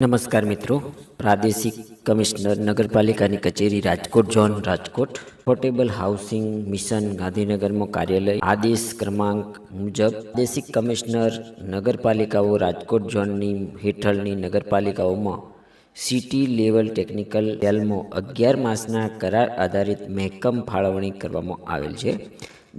નમસ્કાર મિત્રો. પ્રાદેશિક કમિશનર નગરપાલિકાની કચેરી Rajkot, zone Rajkot. Portable housing mission ગાંધીનગરમાં કાર્યાલય આદેશ ક્રમાંક મુજબ પ્રાદેશિક કમિશનર નગરપાલિકાઓ રાજકોટ ઝોનની હેઠળની નગરપાલિકાઓમાં સિટી લેવલ ટેકનિકલ સેલમાં અગિયાર માસના કરાર આધારિત મહેકમ ફાળવણી કરવામાં આવેલ છે.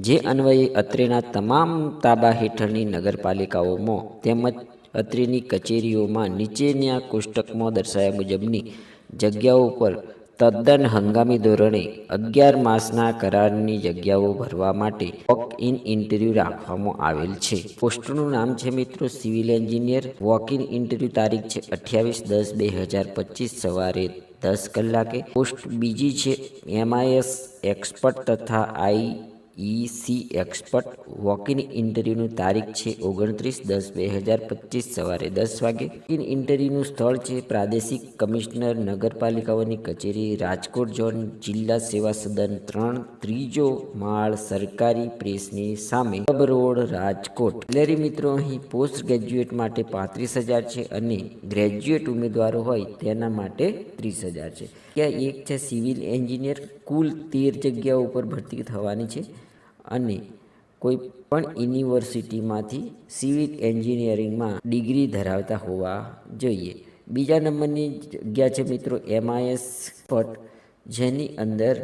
જે અન્વયે અત્રેના તમામ તાબા હેઠળની નગરપાલિકાઓમાં તેમજ અત્રેની કચેરીઓમાં નીચેના કોષ્ટકમાં દર્શાવ્યા મુજબની જગ્યાઓ પર તદ્દન હંગામી ધોરણે અગિયાર માસના કરારની જગ્યાઓ ભરવા માટે વોક ઇન ઇન્ટરવ્યૂ રાખવામાં આવેલ છે. પોસ્ટનું નામ છે મિત્રો civil engineer. Walk in interview તારીખ છે અઠ્યાવીસ દસ બે હજાર પચીસ સવારે દસ કલાકે. પોસ્ટ બીજી છે એમઆઈએસ એક્સપર્ટ તથા I EC expert walk in ઇન્ટરવ્યૂનું તારીખ છે ઓગણત્રીસ દસ બે હજાર પચીસ સવારે દસ વાગે. ઇન ઇન્ટરવ્યૂનું સ્થળ છે પ્રાદેશિક કમિશનર નગરપાલિકાઓની કચેરી, રાજકોટ ઝોન, જિલ્લા સેવા સદન ત્રણ, ત્રીજો માળ સરકારી પ્રેસની સામે. Club road Rajkot. ગેલેરી મિત્રો, અહીં પોસ્ટ ગ્રેજ્યુએટ માટે પાંત્રીસ હજાર છે અને ગ્રેજ્યુએટ ઉમેદવારો હોય તેના માટે ત્રીસ હજાર છે. ત્યાં એક છે સિવિલ એન્જિનિયર, કુલ તેર જગ્યાઓ ઉપર ભરતી થવાની છે. અને કોઈ પણ યુનિવર્સિટીમાંથી સિવિલ એન્જિનિયરિંગમાં ડિગ્રી ધરાવતા હોવા જોઈએ. બીજા નંબરની જગ્યા છે મિત્રો એમઆઈએસ પટ જેની અંદર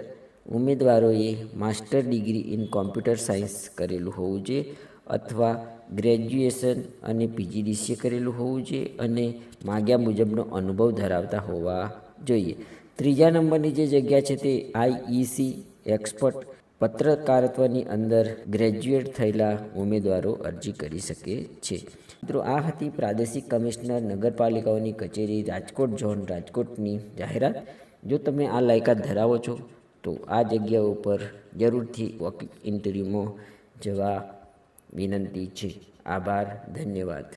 ઉમેદવારોએ master degree in computer science કરેલું હોવું જોઈએ અથવા ગ્રેજ્યુએશન અને પીજીડીસીએ કરેલું હોવું જોઈએ અને માગ્યા મુજબનો અનુભવ ધરાવતા હોવા જોઈએ. ત્રીજા નંબરની જે જગ્યા છે તે આઈઈસી એક્સપર્ટ પત્રકારત્વની અંદર ગ્રેજ્યુએટ થયેલા ઉમેદવારો અરજી કરી શકે છે. મિત્રો, આ હતી પ્રાદેશિક કમિશનર નગરપાલિકાઓની કચેરી રાજકોટ ઝોન રાજકોટની જાહેરાત. જો તમે આ લાયકાત ધરાવો છો, તો આ જગ્યા ઉપર જરૂરથી વોક ઇન્ટરવ્યૂમાં જવા વિનંતી છે. આભાર, ધન્યવાદ.